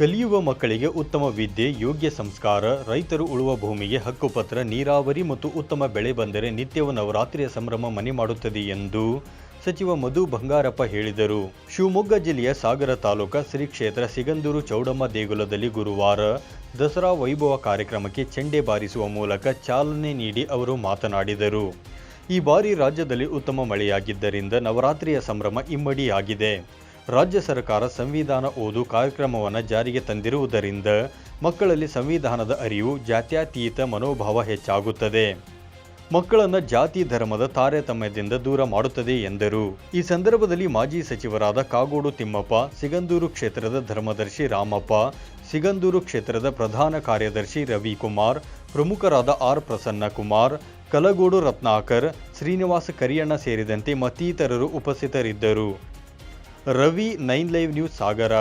ಕಲಿಯುವ ಮಕ್ಕಳಿಗೆ ಉತ್ತಮ ವಿದ್ಯೆ, ಯೋಗ್ಯ ಸಂಸ್ಕಾರ, ರೈತರು ಉಳುವ ಭೂಮಿಗೆ ಹಕ್ಕುಪತ್ರ, ನೀರಾವರಿ ಮತ್ತು ಉತ್ತಮ ಬೆಳೆ ಬಂದರೆ ನಿತ್ಯವೂ ನವರಾತ್ರಿಯ ಸಂಭ್ರಮ ಮನೆ ಮಾಡುತ್ತದೆ ಎಂದು ಸಚಿವ ಮಧು ಬಂಗಾರಪ್ಪ ಹೇಳಿದರು. ಶಿವಮೊಗ್ಗ ಜಿಲ್ಲೆಯ ಸಾಗರ ತಾಲೂಕಾ ಶ್ರೀ ಕ್ಷೇತ್ರ ಸಿಗಂದೂರು ಚೌಡಮ್ಮ ದೇಗುಲದಲ್ಲಿ ಗುರುವಾರ ದಸರಾ ವೈಭವ ಕಾರ್ಯಕ್ರಮಕ್ಕೆ ಚೆಂಡೆ ಬಾರಿಸುವ ಮೂಲಕ ಚಾಲನೆ ನೀಡಿ ಅವರು ಮಾತನಾಡಿದರು. ಈ ಬಾರಿ ರಾಜ್ಯದಲ್ಲಿ ಉತ್ತಮ ಮಳೆಯಾಗಿದ್ದರಿಂದ ನವರಾತ್ರಿಯ ಸಂಭ್ರಮ ಇಮ್ಮಡಿಯಾಗಿದೆ. ರಾಜ್ಯ ಸರ್ಕಾರ ಸಂವಿಧಾನ ಓದು ಕಾರ್ಯಕ್ರಮವನ್ನು ಜಾರಿಗೆ ತಂದಿರುವುದರಿಂದ ಮಕ್ಕಳಲ್ಲಿ ಸಂವಿಧಾನದ ಅರಿವು, ಜಾತ್ಯತೀತ ಮನೋಭಾವ ಹೆಚ್ಚಾಗುತ್ತದೆ. ಮಕ್ಕಳನ್ನು ಜಾತಿ ಧರ್ಮದ ತಾರತಮ್ಯದಿಂದ ದೂರ ಮಾಡುತ್ತದೆ ಎಂದರು. ಈ ಸಂದರ್ಭದಲ್ಲಿ ಮಾಜಿ ಸಚಿವರಾದ ಕಾಗೋಡು ತಿಮ್ಮಪ್ಪ, ಸಿಗಂದೂರು ಕ್ಷೇತ್ರದ ಧರ್ಮದರ್ಶಿ ರಾಮಪ್ಪ, ಸಿಗಂದೂರು ಕ್ಷೇತ್ರದ ಪ್ರಧಾನ ಕಾರ್ಯದರ್ಶಿ ರವಿಕುಮಾರ್, ಪ್ರಮುಖರಾದ ಆರ್ ಪ್ರಸನ್ನ ಕುಮಾರ್ ಕಲಗೋಡು ರತ್ನಾಕರ್, ಶ್ರೀನಿವಾಸ ಕರಿಯಣ್ಣ ಸೇರಿದಂತೆ ಮತ್ತಿತರರು ಉಪಸ್ಥಿತರಿದ್ದರು. Ravi nine live news Sagar